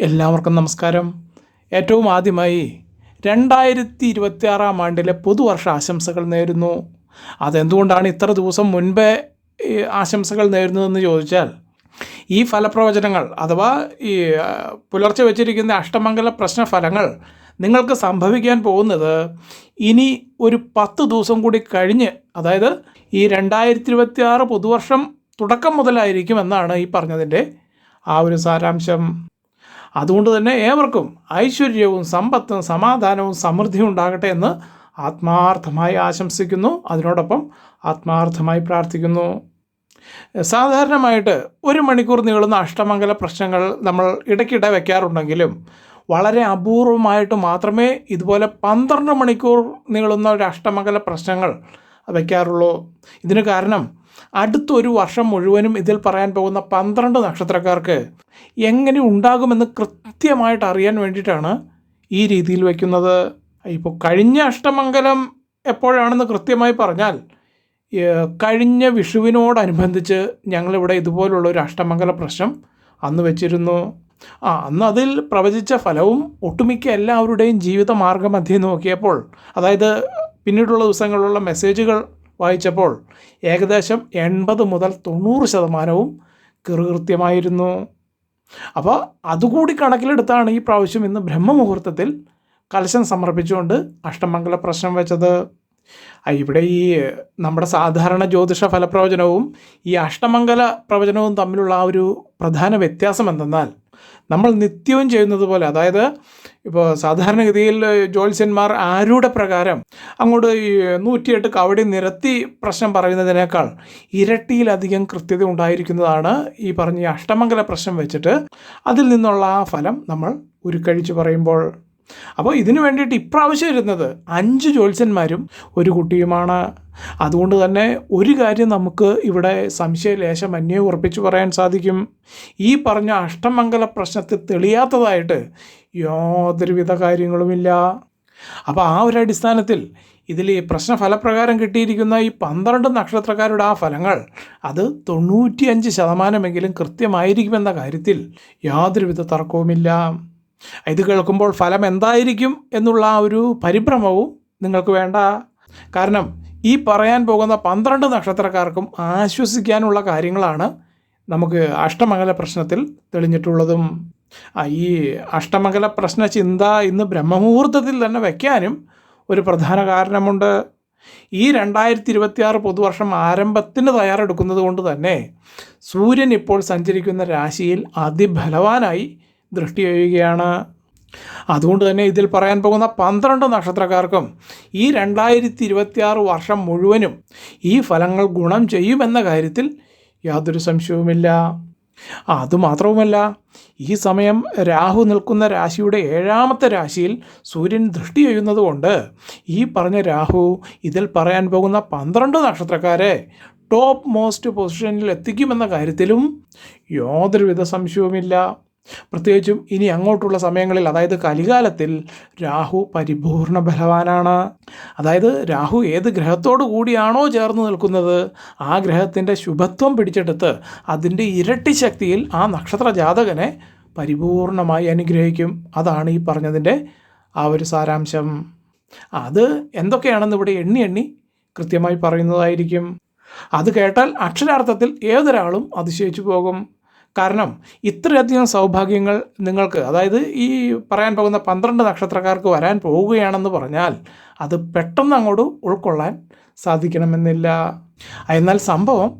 എല്ലാവർക്കും നമസ്കാരം. ഏറ്റവും ആദ്യമായി രണ്ടായിരത്തി ഇരുപത്തി ആറാം ആണ്ടിലെ പുതുവർഷ ആശംസകൾ നേരുന്നു. അതെന്തുകൊണ്ടാണ് ഇത്ര ദിവസം മുൻപേ ആശംസകൾ നേരുന്നതെന്ന് ചോദിച്ചാൽ ഈ ഫലപ്രവചനങ്ങൾ അഥവാ ഈ പുലർച്ചെ വച്ചിരിക്കുന്ന അഷ്ടമംഗല പ്രശ്നഫലങ്ങൾ നിങ്ങൾക്ക് സംഭവിക്കാൻ പോകുന്നത് ഇനി ഒരു പത്ത് ദിവസം കൂടി കഴിഞ്ഞ് അതായത് ഈ രണ്ടായിരത്തി ഇരുപത്തി ആറ് പുതുവർഷം തുടക്കം മുതലായിരിക്കും എന്നാണ് ഈ പറഞ്ഞതിന്റെ ആ ഒരു സാരാംശം. അതുകൊണ്ട് തന്നെ ഏവർക്കും ഐശ്വര്യവും സമ്പത്തും സമാധാനവും സമൃദ്ധിയും ഉണ്ടാകട്ടെ എന്ന് ആത്മാർത്ഥമായി ആശംസിക്കുന്നു. അതിനോടൊപ്പം ആത്മാർത്ഥമായി പ്രാർത്ഥിക്കുന്നു. സാധാരണമായിട്ട് ഒരു മണിക്കൂർ നീളുന്ന അഷ്ടമംഗല പ്രശ്നങ്ങൾ നമ്മൾ ഇടയ്ക്കിടെ വയ്ക്കാറുണ്ടെങ്കിലും വളരെ അപൂർവമായിട്ട് മാത്രമേ ഇതുപോലെ പന്ത്രണ്ട് മണിക്കൂർ നീളുന്ന ഒരു അഷ്ടമംഗല പ്രശ്നങ്ങൾ വയ്ക്കാറുള്ളൂ ഇതിന് കാരണം അടുത്തൊരു വർഷം മുഴുവനും ഇതിൽ പറയാൻ പോകുന്ന പന്ത്രണ്ട് നക്ഷത്രക്കാർക്ക് എങ്ങനെ ഉണ്ടാകുമെന്ന് കൃത്യമായിട്ട് അറിയാൻ വേണ്ടിയിട്ടാണ് ഈ രീതിയിൽ വയ്ക്കുന്നത്. ഇപ്പോൾ കഴിഞ്ഞ അഷ്ടമംഗലം എപ്പോഴാണെന്ന് കൃത്യമായി പറഞ്ഞാൽ കഴിഞ്ഞ വിഷുവിനോടനുബന്ധിച്ച് ഞങ്ങളിവിടെ ഇതുപോലുള്ള ഒരു അഷ്ടമംഗല പ്രശ്നം അന്ന് വെച്ചിരുന്നു. ആ അന്ന് അതിൽ പ്രവചിച്ച ഫലവും ഒട്ടുമിക്ക എല്ലാവരുടെയും ജീവിത മാർഗമധ്യേ നോക്കിയപ്പോൾ അതായത് പിന്നീടുള്ള ദിവസങ്ങളിലുള്ള മെസ്സേജുകൾ വായിച്ചപ്പോൾ ഏകദേശം എൺപത് മുതൽ തൊണ്ണൂറ് ശതമാനവും കൃത്യമായിരുന്നു അപ്പോൾ അതുകൂടി കണക്കിലെടുത്താണ് ഈ പ്രാവശ്യം ഇന്ന് ബ്രഹ്മമുഹൂർത്തത്തിൽ കലശം സമർപ്പിച്ചുകൊണ്ട് അഷ്ടമംഗല പ്രശ്നം വെച്ചത്. ഇവിടെ ഈ നമ്മുടെ സാധാരണ ജ്യോതിഷ ഫലപ്രവചനവും ഈ അഷ്ടമംഗല പ്രവചനവും തമ്മിലുള്ള ആ ഒരു പ്രധാന വ്യത്യാസം എന്തെന്നാൽ നമ്മൾ നിത്യവും ചെയ്യുന്നത് പോലെ അതായത് ഇപ്പോൾ സാധാരണഗതിയിൽ ജ്യോത്സ്യന്മാർ ആരുടെ പ്രകാരം അങ്ങോട്ട് ഈ നൂറ്റിയെട്ട് കവടി നിരത്തി പ്രശ്നം പറയുന്നതിനേക്കാൾ ഇരട്ടിയിലധികം കൃത്യത ഉണ്ടായിരിക്കുന്നതാണ് ഈ പറഞ്ഞ അഷ്ടമംഗല പ്രശ്നം വെച്ചിട്ട് അതിൽ നിന്നുള്ള ആ ഫലം നമ്മൾ ഉരുക്കഴിച്ച് പറയുമ്പോൾ അപ്പോൾ ഇതിനു വേണ്ടിയിട്ട് ഇപ്രാവശ്യം ഇരുന്നത് അഞ്ച് ജ്യോത്സ്യന്മാരും ഒരു കുട്ടിയുമാണ്. അതുകൊണ്ട് തന്നെ ഒരു കാര്യം നമുക്ക് ഇവിടെ സംശയലേശം അന്വേ ഉറപ്പിച്ചു പറയാൻ സാധിക്കും. ഈ പറഞ്ഞ അഷ്ടമംഗല പ്രശ്നത്തിൽ തെളിയാത്തതായിട്ട് യാതൊരുവിധ കാര്യങ്ങളുമില്ല. അപ്പോൾ ആ ഒരു അടിസ്ഥാനത്തിൽ ഇതിൽ ഈ പ്രശ്നഫലപ്രകാരം കിട്ടിയിരിക്കുന്ന ഈ പന്ത്രണ്ട് നക്ഷത്രക്കാരുടെ ആ ഫലങ്ങൾ അത് തൊണ്ണൂറ്റിയഞ്ച് ശതമാനമെങ്കിലും കൃത്യമായിരിക്കുമെന്ന കാര്യത്തിൽ യാതൊരുവിധ തർക്കവുമില്ല. ഇത് കേൾക്കുമ്പോൾ ഫലം എന്തായിരിക്കും എന്നുള്ള ആ ഒരു പരിഭ്രമവും നിങ്ങൾക്ക് വേണ്ട. കാരണം ഈ പറയാൻ പോകുന്ന പന്ത്രണ്ട് നക്ഷത്രക്കാർക്കും ആശ്വസിക്കാനുള്ള കാര്യങ്ങളാണ് നമുക്ക് അഷ്ടമംഗല പ്രശ്നത്തിൽ തെളിഞ്ഞിട്ടുള്ളതും. ഈ അഷ്ടമംഗല പ്രശ്ന ചിന്ത ഇന്ന് ബ്രഹ്മമുഹൂർത്തത്തിൽ തന്നെ വയ്ക്കാനും ഒരു പ്രധാന കാരണമുണ്ട്. ഈ രണ്ടായിരത്തി ഇരുപത്തിയാറ് പുതുവർഷം ആരംഭത്തിന് തയ്യാറെടുക്കുന്നത് കൊണ്ട് തന്നെ സൂര്യൻ ഇപ്പോൾ സഞ്ചരിക്കുന്ന രാശിയിൽ അതിബലവാനായി ദൃഷ്ടി ചെയ്യുകയാണ് അതുകൊണ്ട് തന്നെ ഇതിൽ പറയാൻ പോകുന്ന പന്ത്രണ്ട് നക്ഷത്രക്കാർക്കും ഈ രണ്ടായിരത്തി ഇരുപത്തിയാറ് വർഷം മുഴുവനും ഈ ഫലങ്ങൾ ഗുണം ചെയ്യുമെന്ന കാര്യത്തിൽ യാതൊരു സംശയവുമില്ല. അതുമാത്രവുമല്ല ഈ സമയം രാഹു നിൽക്കുന്ന രാശിയുടെ ഏഴാമത്തെ രാശിയിൽ സൂര്യൻ ദൃഷ്ടി ചെയ്യുന്നത് കൊണ്ട് ഈ പറഞ്ഞ രാഹു ഇതിൽ പറയാൻ പോകുന്ന പന്ത്രണ്ട് നക്ഷത്രക്കാരെ ടോപ്പ് മോസ്റ്റ് പൊസിഷനിൽ എത്തിക്കുമെന്ന കാര്യത്തിലും യാതൊരുവിധ സംശയവുമില്ല. പ്രത്യേകിച്ചും ഇനി അങ്ങോട്ടുള്ള സമയങ്ങളിൽ അതായത് കലികാലത്തിൽ രാഹു പരിപൂർണ ബലവാനാണ്. അതായത് രാഹു ഏത് ഗ്രഹത്തോടു കൂടിയാണോ ചേർന്ന് നിൽക്കുന്നത് ആ ഗ്രഹത്തിന്റെ ശുഭത്വം പിടിച്ചെടുത്ത് അതിന്റെ ഇരട്ടി ശക്തിയിൽ ആ നക്ഷത്ര ജാതകനെ പരിപൂർണമായി അനുഗ്രഹിക്കും. അതാണ് ഈ പറഞ്ഞതിന്റെ ആ ഒരു സാരാംശം. അത് എന്തൊക്കെയാണെന്ന് ഇവിടെ എണ്ണി എണ്ണി കൃത്യമായി പറയുന്നതായിരിക്കും. അത് കേട്ടാൽ അക്ഷരാർത്ഥത്തിൽ ഏതൊരാളും അതിശയിച്ചു പോകും. കാരണം ഇത്രയധികം സൗഭാഗ്യങ്ങൾ നിങ്ങൾക്ക് അതായത് ഈ പറയാൻ പോകുന്ന പന്ത്രണ്ട് നക്ഷത്രക്കാർക്ക് വരാൻ പോവുകയാണെന്ന് പറഞ്ഞാൽ അത് പെട്ടെന്ന് അങ്ങോട്ട് ഉൾക്കൊള്ളാൻ സാധിക്കണമെന്നില്ല. എന്നാൽ സംഭവം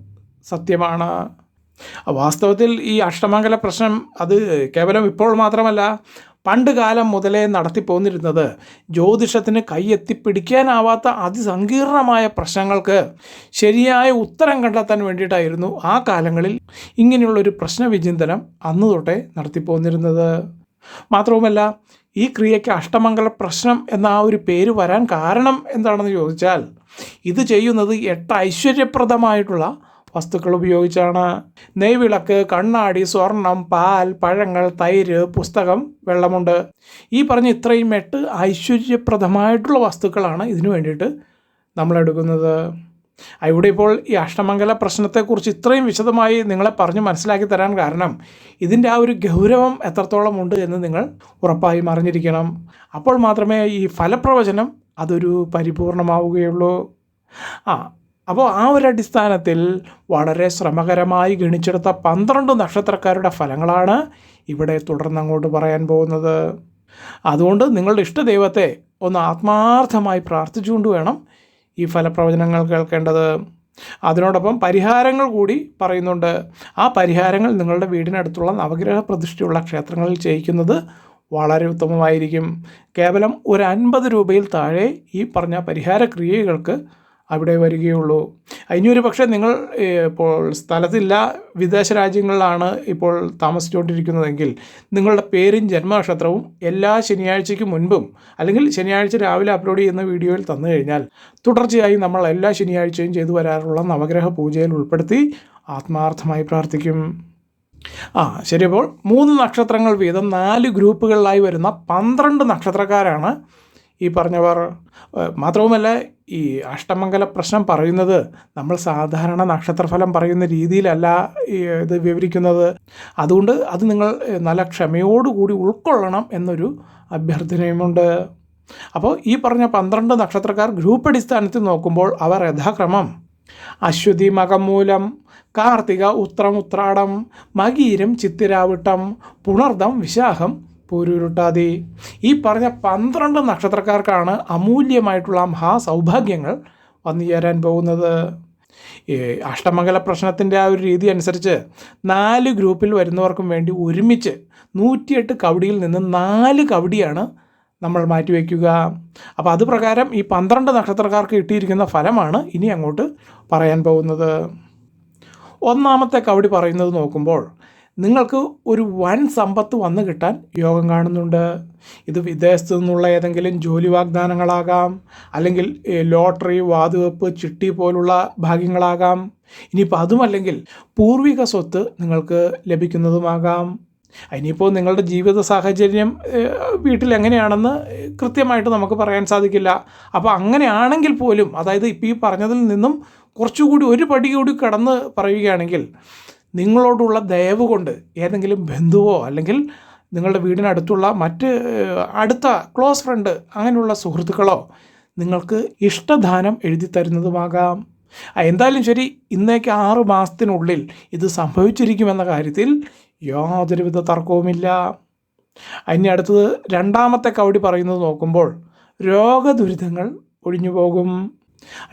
സത്യമാണ്. വാസ്തവത്തിൽ ഈ അഷ്ടമംഗല പ്രശ്നം അത് കേവലം ഇപ്പോൾ മാത്രമല്ല പണ്ട് കാലം മുതലേ നടത്തിപ്പോന്നിരുന്നത് ജ്യോതിഷത്തിന് കൈയെത്തിപ്പിടിക്കാനാവാത്ത അതിസങ്കീർണമായ പ്രശ്നങ്ങൾക്ക് ശരിയായ ഉത്തരം കണ്ടെത്താൻ വേണ്ടിയിട്ടായിരുന്നു ആ കാലങ്ങളിൽ ഇങ്ങനെയുള്ളൊരു പ്രശ്നവിചിന്തനം അന്ന് തൊട്ടേ നടത്തിപ്പോന്നിരുന്നത്. മാത്രവുമല്ല ഈ ക്രിയയ്ക്ക് അഷ്ടമംഗല പ്രശ്നം എന്ന ആ ഒരു പേര് വരാൻ കാരണം എന്താണെന്ന് ചോദിച്ചാൽ ഇത് ചെയ്യുന്നത് എട്ട് ഐശ്വര്യപ്രദമായിട്ടുള്ള വസ്തുക്കൾ ഉപയോഗിച്ചാണ്. നെയ്വിളക്ക് കണ്ണാടി സ്വർണം പാൽ പഴങ്ങൾ തൈര് പുസ്തകം വെള്ളമുണ്ട്. ഈ പറഞ്ഞ ഇത്രയും എട്ട് ഐശ്വര്യപ്രദമായിട്ടുള്ള വസ്തുക്കളാണ് ഇതിനു വേണ്ടിയിട്ട് ആ, ഇവിടെ ഇപ്പോൾ ഈ അഷ്ടമംഗല പ്രശ്നത്തെക്കുറിച്ച് ഇത്രയും വിശദമായി നിങ്ങളെ പറഞ്ഞ് മനസ്സിലാക്കി തരാൻ കാരണം ഇതിന്റെ ആ ഒരു ഗൗരവം എത്രത്തോളം ഉണ്ട് എന്ന് നിങ്ങൾ ഉറപ്പായും അറിഞ്ഞിരിക്കണം. അപ്പോൾ മാത്രമേ ഈ ഫലപ്രവചനം അതൊരു പരിപൂർണമാവുകയുള്ളൂ. ആ അപ്പോൾ ആ ഒരു അടിസ്ഥാനത്തിൽ വളരെ ശ്രമകരമായി ഗണിച്ചെടുത്ത പന്ത്രണ്ട് നക്ഷത്രക്കാരുടെ ഫലങ്ങളാണ് ഇവിടെ തുടർന്ന് അങ്ങോട്ട് പറയാൻ പോകുന്നത്. അതുകൊണ്ട് നിങ്ങളുടെ ഇഷ്ടദൈവത്തെ ഒന്ന് ആത്മാർത്ഥമായി പ്രാർത്ഥിച്ചുകൊണ്ട് വേണം ഈ ഫലപ്രവചനങ്ങൾ കേൾക്കേണ്ടത്. അതിനോടൊപ്പം പരിഹാരങ്ങൾ കൂടി പറയുന്നുണ്ട്. ആ പരിഹാരങ്ങൾ നിങ്ങളുടെ വീടിനടുത്തുള്ള നവഗ്രഹ പ്രതിഷ്ഠയുള്ള ക്ഷേത്രങ്ങളിൽ ചെയ്യിക്കുന്നത് വളരെ ഉത്തമമായിരിക്കും. കേവലം ഒരു അൻപത് രൂപയിൽ താഴെ ഈ പറഞ്ഞ പരിഹാര ക്രിയകൾക്ക് അവിടെ വരികയുള്ളൂ. ഇനിയൊരു പക്ഷേ നിങ്ങൾ ഇപ്പോൾ സ്ഥലത്തില്ല വിദേശ രാജ്യങ്ങളിലാണ് ഇപ്പോൾ താമസിച്ചുകൊണ്ടിരിക്കുന്നതെങ്കിൽ നിങ്ങളുടെ പേരും ജന്മനക്ഷത്രവും എല്ലാ ശനിയാഴ്ചയ്ക്ക് മുൻപും അല്ലെങ്കിൽ ശനിയാഴ്ച രാവിലെ അപ്ലോഡ് ചെയ്യുന്ന വീഡിയോയിൽ തന്നു കഴിഞ്ഞാൽ തുടർച്ചയായി നമ്മൾ എല്ലാ ശനിയാഴ്ചയും ചെയ്തു വരാറുള്ള നവഗ്രഹ പൂജയിൽ ഉൾപ്പെടുത്തി ആത്മാർത്ഥമായി പ്രാർത്ഥിക്കും. ആ ശരി. അപ്പോൾ മൂന്ന് നക്ഷത്രങ്ങൾ വീതം നാല് ഗ്രൂപ്പുകളിലായി വരുന്ന പന്ത്രണ്ട് നക്ഷത്രക്കാരാണ് ഈ പറഞ്ഞവർ മാത്രവുമല്ല ഈ അഷ്ടമംഗല പ്രശ്നം പറയുന്നത് നമ്മൾ സാധാരണ നക്ഷത്രഫലം പറയുന്ന രീതിയിലല്ല ഇത് വിവരിക്കുന്നത്. അതുകൊണ്ട് അത് നിങ്ങൾ നല്ല ക്ഷമയോടുകൂടി ഉൾക്കൊള്ളണം എന്നൊരു അഭ്യർത്ഥനയുമുണ്ട്. അപ്പോൾ ഈ പറഞ്ഞ പന്ത്രണ്ട് നക്ഷത്രക്കാർ ഗ്രൂപ്പ് അടിസ്ഥാനത്തിൽ നോക്കുമ്പോൾ അവർ യഥാക്രമം അശ്വതി മകമൂലം കാർത്തിക ഉത്രം ഉത്രാടം മകീരം ചിത്തിരാവിട്ടം പുണർദം വിശാഖം പൂരുരുട്ടാതി. ഈ പറഞ്ഞ പന്ത്രണ്ട് നക്ഷത്രക്കാർക്കാണ് അമൂല്യമായിട്ടുള്ള മഹാസൗഭാഗ്യങ്ങൾ വന്നു ചേരാൻ പോകുന്നത്. ഈ അഷ്ടമംഗല പ്രശ്നത്തിന്റെ ആ ഒരു രീതി അനുസരിച്ച് നാല് ഗ്രൂപ്പിൽ വരുന്നവർക്കും വേണ്ടി ഒരുമിച്ച് നൂറ്റിയെട്ട് കവടിയിൽ നിന്ന് നാല് കവടിയാണ് നമ്മൾ മാറ്റിവെക്കുക. അപ്പോൾ അത് പ്രകാരം ഈ പന്ത്രണ്ട് നക്ഷത്രക്കാർക്ക് കിട്ടിയിരിക്കുന്ന ഫലമാണ് ഇനി അങ്ങോട്ട് പറയാൻ പോകുന്നത്. ഒന്നാമത്തെ കവടി പറയുന്നത് നോക്കുമ്പോൾ നിങ്ങൾക്ക് ഒരു വൻ സമ്പത്ത് വന്നു കിട്ടാൻ യോഗം കാണുന്നുണ്ട്. ഇത് വിദേശത്തു നിന്നുള്ള ഏതെങ്കിലും ജോലി വാഗ്ദാനങ്ങളാകാം അല്ലെങ്കിൽ ലോട്ടറി വാതുവെപ്പ് ചിട്ടി പോലുള്ള ഭാഗ്യങ്ങളാകാം. ഇനിയിപ്പോൾ അതുമല്ലെങ്കിൽ പൂർവിക സ്വത്ത് നിങ്ങൾക്ക് ലഭിക്കുന്നതുമാകാം. ഇനിയിപ്പോൾ നിങ്ങളുടെ ജീവിത സാഹചര്യം വീട്ടിൽ എങ്ങനെയാണെന്ന് കൃത്യമായിട്ട് നമുക്ക് പറയാൻ സാധിക്കില്ല. അപ്പോൾ അങ്ങനെയാണെങ്കിൽ പോലും അതായത് ഇപ്പോൾ ഈ പറഞ്ഞതിൽ നിന്നും കുറച്ചുകൂടി ഒരു പടി കൂടി കടന്ന് പറയുകയാണെങ്കിൽ നിങ്ങളോടുള്ള ദയവ് കൊണ്ട് ഏതെങ്കിലും ബന്ധുവോ അല്ലെങ്കിൽ നിങ്ങളുടെ വീടിനടുത്തുള്ള മറ്റ് അടുത്ത ക്ലോസ് ഫ്രണ്ട് അങ്ങനെയുള്ള സുഹൃത്തുക്കളോ നിങ്ങൾക്ക് ഇഷ്ടദാനം എഴുതി തരുന്നതുമാകാം. എന്തായാലും ശരി ഇന്നേക്ക് ആറ് മാസത്തിനുള്ളിൽ ഇത് സംഭവിച്ചിരിക്കുമെന്ന കാര്യത്തിൽ യാതൊരുവിധ തർക്കവുമില്ല. ഇനി അടുത്തത് രണ്ടാമത്തെ കവടി പറയുന്നത് നോക്കുമ്പോൾ രോഗദുരിതങ്ങൾ ഒഴിഞ്ഞു പോകും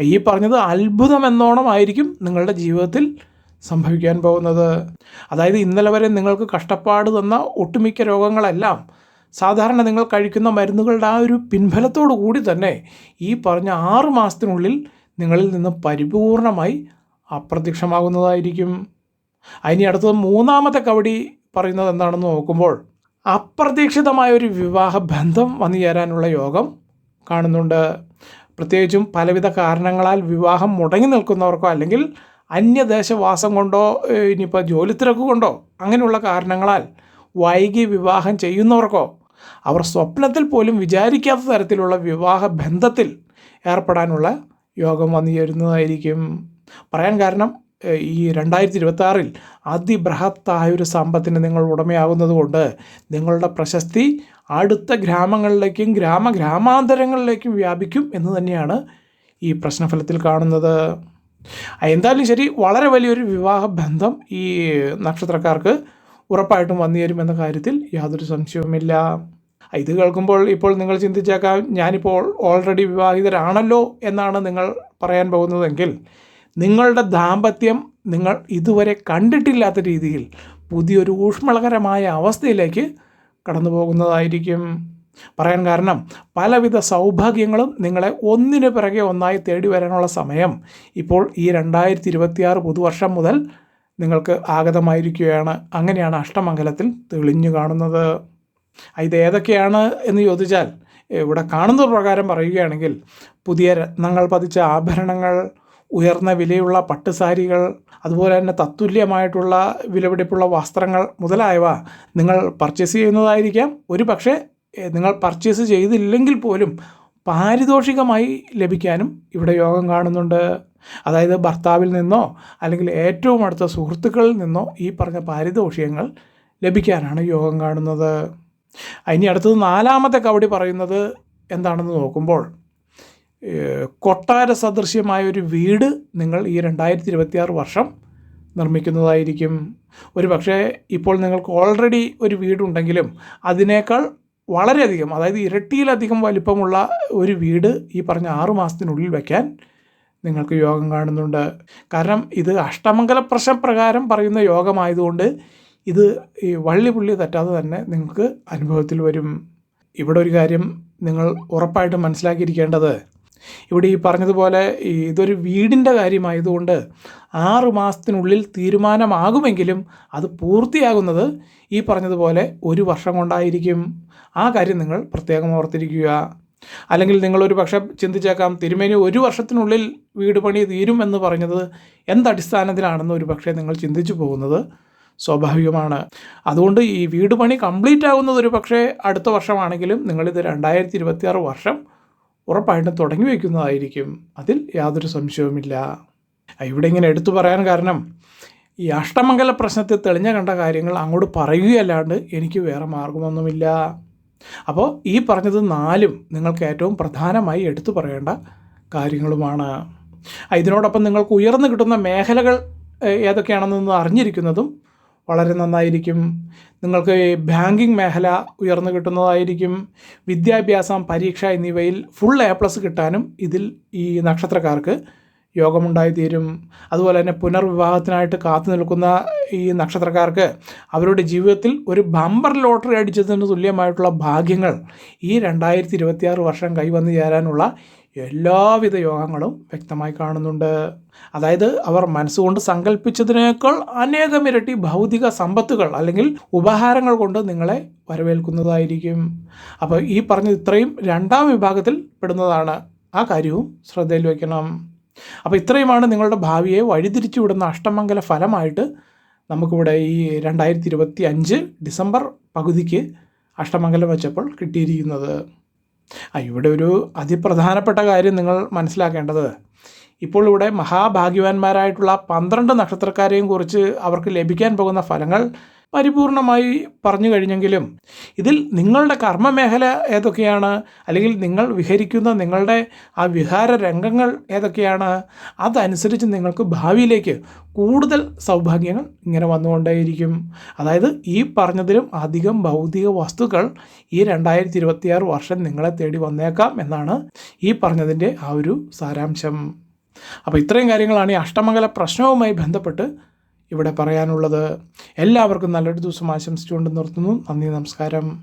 ഈ പറഞ്ഞത് അത്ഭുതം എന്നോണമായിരിക്കും നിങ്ങളുടെ ജീവിതത്തിൽ സംഭവിക്കാൻ പോകുന്നത്. അതായത് ഇന്നലെ വരെ നിങ്ങൾക്ക് കഷ്ടപ്പാട് തന്ന ഒട്ടുമിക്ക രോഗങ്ങളെല്ലാം സാധാരണ നിങ്ങൾ കഴിക്കുന്ന മരുന്നുകളുടെ ആ ഒരു പിൻഫലത്തോടു കൂടി തന്നെ ഈ പറഞ്ഞ ആറ് മാസത്തിനുള്ളിൽ നിങ്ങളിൽ നിന്ന് പരിപൂർണമായി അപ്രത്യക്ഷമാകുന്നതായിരിക്കും. അതിനി അടുത്തത് മൂന്നാമത്തെ കവടി പറയുന്നത് എന്താണെന്ന് നോക്കുമ്പോൾ അപ്രതീക്ഷിതമായ ഒരു വിവാഹ ബന്ധം വന്നു ചേരാനുള്ള യോഗം കാണുന്നുണ്ട്. പ്രത്യേകിച്ചും പലവിധ കാരണങ്ങളാൽ വിവാഹം മുടങ്ങി നിൽക്കുന്നവർക്കോ അല്ലെങ്കിൽ അന്യദേശവാസം കൊണ്ടോ ഇനിയിപ്പോൾ ജോലി തിരക്ക് കൊണ്ടോ അങ്ങനെയുള്ള കാരണങ്ങളാൽ വൈകി വിവാഹം ചെയ്യുന്നവർക്കോ അവർ സ്വപ്നത്തിൽ പോലും വിചാരിക്കാത്ത തരത്തിലുള്ള വിവാഹ ബന്ധത്തിൽ ഏർപ്പെടാനുള്ള യോഗം വന്നു ചേരുന്നതായിരിക്കും. പറയാൻ കാരണം ഈ രണ്ടായിരത്തി ഇരുപത്തി ആറിൽ അതിബൃഹത്തായ ഒരു സമ്പത്തിന് നിങ്ങൾ ഉടമയാകുന്നത് കൊണ്ട് നിങ്ങളുടെ പ്രശസ്തി അടുത്ത ഗ്രാമങ്ങളിലേക്കും ഗ്രാമ ഗ്രാമാന്തരങ്ങളിലേക്കും വ്യാപിക്കും എന്ന് തന്നെയാണ് ഈ പ്രശ്നഫലത്തിൽ കാണുന്നത്. എന്തായാലും ശരി വളരെ വലിയൊരു വിവാഹ ബന്ധം ഈ നക്ഷത്രക്കാർക്ക് ഉറപ്പായിട്ടും വന്നു തരുമെന്ന കാര്യത്തിൽ യാതൊരു സംശയവുമില്ല. ഇത് കേൾക്കുമ്പോൾ ഇപ്പോൾ നിങ്ങൾ ചിന്തിച്ചേക്കാം ഞാനിപ്പോൾ ഓൾറെഡി വിവാഹിതരാണല്ലോ എന്നാണ് നിങ്ങൾ പറയാൻ പോകുന്നതെങ്കിൽ നിങ്ങളുടെ ദാമ്പത്യം നിങ്ങൾ ഇതുവരെ കണ്ടിട്ടില്ലാത്ത രീതിയിൽ പുതിയൊരു ഊഷ്മളകരമായ അവസ്ഥയിലേക്ക് കടന്നു പോകുന്നതായിരിക്കും പറയാൻ കാരണം പലവിധ സൗഭാഗ്യങ്ങളും നിങ്ങളെ ഒന്നിനു പിറകെ ഒന്നായി തേടി വരാനുള്ള സമയം ഇപ്പോൾ ഈ രണ്ടായിരത്തി ഇരുപത്തിയാറ് പുതുവർഷം മുതൽ നിങ്ങൾക്ക് ആഗതമായിരിക്കുകയാണ്. അങ്ങനെയാണ് അഷ്ടമംഗലത്തിൽ തെളിഞ്ഞു കാണുന്നത്. ഇത് ഏതൊക്കെയാണ് എന്ന് ചോദിച്ചാൽ ഇവിടെ കാണുന്ന പ്രകാരം പറയുകയാണെങ്കിൽ പുതിയ രത്നങ്ങൾ പതിച്ച ആഭരണങ്ങൾ ഉയർന്ന വിലയുള്ള പട്ടുസാരികൾ അതുപോലെ തന്നെ തത്തുല്യമായിട്ടുള്ള വിലപിടിപ്പുള്ള വസ്ത്രങ്ങൾ മുതലായവ നിങ്ങൾ പർച്ചേസ് ചെയ്യുന്നതായിരിക്കാം. ഒരു പക്ഷേ നിങ്ങൾ പർച്ചേസ് ചെയ്തില്ലെങ്കിൽ പോലും പാരിതോഷികമായി ലഭിക്കാനും ഇവിടെ യോഗം കാണുന്നുണ്ട്. അതായത് ഭർത്താവിൽ നിന്നോ അല്ലെങ്കിൽ ഏറ്റവും അടുത്ത സുഹൃത്തുക്കളിൽ നിന്നോ ഈ പറഞ്ഞ പാരിതോഷികങ്ങൾ ലഭിക്കാനാണ് യോഗം കാണുന്നത്. ഇനി അടുത്തത് നാലാമത്തെ കവടി പറയുന്നത് എന്താണെന്ന് നോക്കുമ്പോൾ കൊട്ടാര സദൃശ്യമായ ഒരു വീട് നിങ്ങൾ ഈ രണ്ടായിരത്തി ഇരുപത്തിയാറ് വർഷം നിർമ്മിക്കുന്നതായിരിക്കും. ഒരു പക്ഷേ ഇപ്പോൾ നിങ്ങൾക്ക് ഓൾറെഡി ഒരു വീടുണ്ടെങ്കിലും അതിനേക്കാൾ വളരെയധികം അതായത് ഇരട്ടിയിലധികം വലിപ്പമുള്ള ഒരു വീട് ഈ പറഞ്ഞ ആറു മാസത്തിനുള്ളിൽ വയ്ക്കാൻ നിങ്ങൾക്ക് യോഗം കാണുന്നുണ്ട്. കാരണം ഇത് അഷ്ടമംഗല പ്രശ്നപ്രകാരം പറയുന്ന യോഗമായതുകൊണ്ട് ഇത് ഈ വള്ളി പുള്ളി തെറ്റാതെ തന്നെ നിങ്ങൾക്ക് അനുഭവത്തിൽ വരും. ഇവിടെ ഒരു കാര്യം നിങ്ങൾ ഉറപ്പായിട്ട് മനസ്സിലാക്കിയിരിക്കേണ്ടത് ഇവിടെ ഈ പറഞ്ഞതുപോലെ ഇതൊരു വീടിന്റെ കാര്യമായതുകൊണ്ട് ആറ് മാസത്തിനുള്ളിൽ തീരുമാനമാകുമെങ്കിലും അത് പൂർത്തിയാകുന്നത് ഈ പറഞ്ഞതുപോലെ ഒരു വർഷം കൊണ്ടായിരിക്കും. ആ കാര്യം നിങ്ങൾ പ്രത്യേകം ഓർത്തിരിക്കുക. അല്ലെങ്കിൽ നിങ്ങളൊരു പക്ഷെ ചിന്തിച്ചേക്കാം തിരുമേനി ഒരു വർഷത്തിനുള്ളിൽ വീട് പണി തീരും എന്ന് പറഞ്ഞത് എന്തടിസ്ഥാനത്തിലാണെന്ന് ഒരു പക്ഷേ നിങ്ങൾ ചിന്തിച്ചു പോകുന്നത് സ്വാഭാവികമാണ്. അതുകൊണ്ട് ഈ വീട് പണി കംപ്ലീറ്റ് ആകുന്നത് ഒരു പക്ഷേ അടുത്ത വർഷമാണെങ്കിലും നിങ്ങളിത് രണ്ടായിരത്തി ഇരുപത്തിയാറ് വർഷം ഉറപ്പായിട്ടും തുടങ്ങി വയ്ക്കുന്നതായിരിക്കും അതിൽ യാതൊരു സംശയവുമില്ല. ഇവിടെ ഇങ്ങനെ എടുത്തു പറയാൻ കാരണം ഈ അഷ്ടമംഗല പ്രശ്നത്തിൽ തെളിഞ്ഞ കണ്ട കാര്യങ്ങൾ അങ്ങോട്ട് പറയുകയല്ലാണ്ട് എനിക്ക് വേറെ മാർഗമൊന്നുമില്ല. അപ്പോൾ ഈ പറഞ്ഞത് നാലും നിങ്ങൾക്ക് ഏറ്റവും പ്രധാനമായി എടുത്തു പറയേണ്ട കാര്യങ്ങളുമാണ്. ഇതിനോടൊപ്പം നിങ്ങൾക്ക് ഉയർന്നു കിട്ടുന്ന മേഖലകൾ ഏതൊക്കെയാണെന്നൊന്ന് അറിഞ്ഞിരിക്കുന്നതും വളരെ നന്നായിരിക്കും. നിങ്ങൾക്ക് ബാങ്കിങ് മേഖല ഉയർന്നു കിട്ടുന്നതായിരിക്കും. വിദ്യാഭ്യാസം പരീക്ഷ എന്നിവയിൽ ഫുൾ എ പ്ലസ് കിട്ടാനും ഇതിൽ ഈ നക്ഷത്രക്കാർക്ക് യോഗമുണ്ടായി തീരും അതുപോലെ തന്നെ പുനർവിവാഹത്തിനായിട്ട് കാത്തു നിൽക്കുന്ന ഈ നക്ഷത്രക്കാർക്ക് അവരുടെ ജീവിതത്തിൽ ഒരു ബമ്പർ ലോട്ടറി അടിച്ചതിന് തുല്യമായിട്ടുള്ള ഭാഗ്യങ്ങൾ ഈ രണ്ടായിരത്തി ഇരുപത്തിയാറ് വർഷം കൈവന്നു ചേരാനുള്ള എല്ലാവിധ യോഗങ്ങളും വ്യക്തമായി കാണുന്നുണ്ട്. അതായത് അവർ മനസ്സുകൊണ്ട് സങ്കല്പിച്ചതിനേക്കാൾ അനേകം ഇരട്ടി ഭൗതിക സമ്പത്തുകൾ അല്ലെങ്കിൽ ഉപഹാരങ്ങൾ കൊണ്ട് നിങ്ങളെ വരവേൽക്കുന്നതായിരിക്കും. അപ്പോൾ ഈ പറഞ്ഞ ഇത്രയും രണ്ടാം വിഭാഗത്തിൽ പെടുന്നതാണ്. ആ കാര്യവും ശ്രദ്ധയിൽ വയ്ക്കണം. അപ്പോൾ ഇത്രയുമാണ് നിങ്ങളുടെ ഭാവിയെ വഴിതിരിച്ചു വിടുന്ന അഷ്ടമംഗല ഫലമായിട്ട് നമുക്കിവിടെ ഈ രണ്ടായിരത്തി ഇരുപത്തി അഞ്ച് ഡിസംബർ പകുതിക്ക് അഷ്ടമംഗലം വെച്ചപ്പോൾ കിട്ടിയിരിക്കുന്നത്. ആ ഇവിടെ ഒരു അതിപ്രധാനപ്പെട്ട കാര്യം നിങ്ങൾ മനസ്സിലാക്കേണ്ടത്. ഇപ്പോൾ ഇവിടെ മഹാഭാഗ്യവാന്മാരായിട്ടുള്ള പന്ത്രണ്ട് നക്ഷത്രക്കാരെയും കുറിച്ച് അവർക്ക് ലഭിക്കാൻ പോകുന്ന ഫലങ്ങൾ പരിപൂർണമായി പറഞ്ഞു കഴിഞ്ഞെങ്കിലും ഇതിൽ നിങ്ങളുടെ കർമ്മമേഖല ഏതൊക്കെയാണ്? അല്ലെങ്കിൽ നിങ്ങൾ വിഹരിക്കുന്ന നിങ്ങളുടെ ആ വിഹാര രംഗങ്ങൾ ഏതൊക്കെയാണ്? അതനുസരിച്ച് നിങ്ങൾക്ക് ഭാവിയിലേക്ക് കൂടുതൽ സൗഭാഗ്യങ്ങൾ ഇങ്ങനെ വന്നുകൊണ്ടേയിരിക്കും. അതായത് ഈ പറഞ്ഞതിലും അധികം ഭൗതിക വസ്തുക്കൾ ഈ രണ്ടായിരത്തി ഇരുപത്തിയാറ് വർഷം നിങ്ങളെ തേടി വന്നേക്കാം എന്നാണ് ഈ പറഞ്ഞതിന്റെ ആ ഒരു സാരാംശം. അപ്പോൾ ഇത്രയും കാര്യങ്ങളാണ് ഈ അഷ്ടമംഗല പ്രശ്നവുമായി ബന്ധപ്പെട്ട് ഇവിടെ പറയാനുള്ളത് എല്ലാവർക്കും നല്ലൊരു ദിവസം ആശംസിച്ചുകൊണ്ട് നിർത്തുന്നു. നന്ദി നമസ്കാരം.